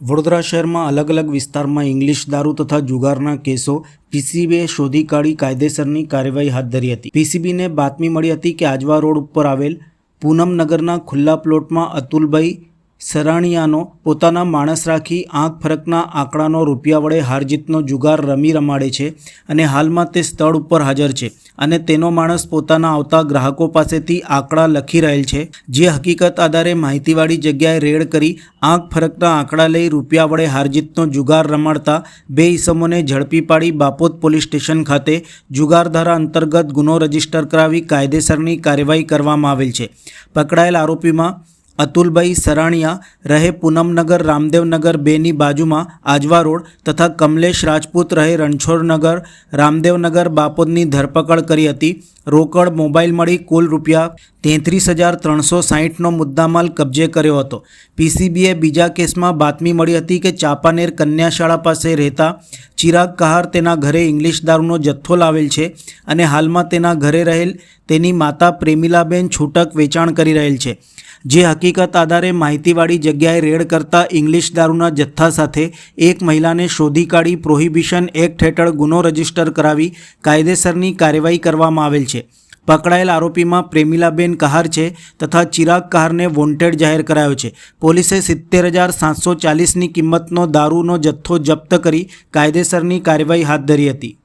વડોદરા શહેરમાં અલગ અલગ વિસ્તારમાં ઇંગ્લિશ દારૂ તથા જુગારના કેસો પીસીબીએ શોધી કાઢી કાયદેસરની કાર્યવાહી હાથ ધરી હતી. પીસીબીને બાતમી મળી હતી કે આજવા રોડ ઉપર આવેલ પૂનમનગરના ખુલ્લા પ્લોટમાં અતુલભાઈ સરાણીયાનો પોતાના માણસ રાખી આંખ ફરકના આંકડાનો રૂપિયા વડે હારજીતનો જુગાર રમી રમાડે છે અને હાલમાં તે સ્થળ ઉપર હાજર છે અને તેનો માણસ પોતાના આવતા ગ્રાહકો પાસેથી આંકડા લખી રહેલ છે, જે હકીકત આધારે માહિતીવાળી જગ્યાએ રેડ કરી આંખ ફરકના આંકડા લઈ રૂપિયા વડે હારજીતનો જુગાર રમાડતા બે ઇસમોને ઝડપી પાડી બાપોદ પોલીસ સ્ટેશન ખાતે જુગાર ધારા અંતર્ગત ગુનો રજિસ્ટર કરાવી કાયદેસરની કાર્યવાહી કરવામાં આવેલ છે. પકડાયેલ આરોપીમાં અતુલભાઈ સરાણીયા રહે પૂનમનગર, રામદેવનગર બેની બાજુમાં આજવા રોડ તથા કમલેશ રાજપૂત રહે રણછોડનગર રામદેવનગર બાપોદની ધરપકડ કરી હતી. રોકડ મોબાઈલ મળી કુલ રૂપિયા તેત્રીસ હજાર ત્રણસો સાહીઠનો મુદ્દામાલ કબજે કર્યો હતો. પીસીબીએ બીજા કેસમાં બાતમી મળી હતી કે ચાપાનેર કન્યાશાળા પાસે રહેતા ચિરાગ કહાર તેના ઘરે ઇંગ્લિશ દારૂનો જથ્થો લાવેલ છે અને હાલમાં તેના ઘરે રહેલ તેની માતા પ્રેમિલાબેન છૂટક વેચાણ કરી રહેલ છે. જે હકીકત આધારે માહિતીવાળી જગ્યાએ રેડ કરતા ઇંગ્લિશ દારૂના જથ્થા સાથે એક મહિલાને શોધી કાઢી પ્રોહિબિશન એક્ટ હેઠળ ગુનો રજિસ્ટર કરાવી કાયદેસરની કાર્યવાહી કરવામાં આવેલ છે. પકડાયેલ આરોપીમાં પ્રેમિલાબેન કહાર છે તથા ચિરાગ કહારને વોન્ટેડ જાહેર કરાયો છે. પોલીસે સિત્તેર હજાર સાતસો ચાલીસની કિંમતનો દારૂનો જથ્થો જપ્ત કરી કાયદેસરની કાર્યવાહી હાથ ધરી હતી.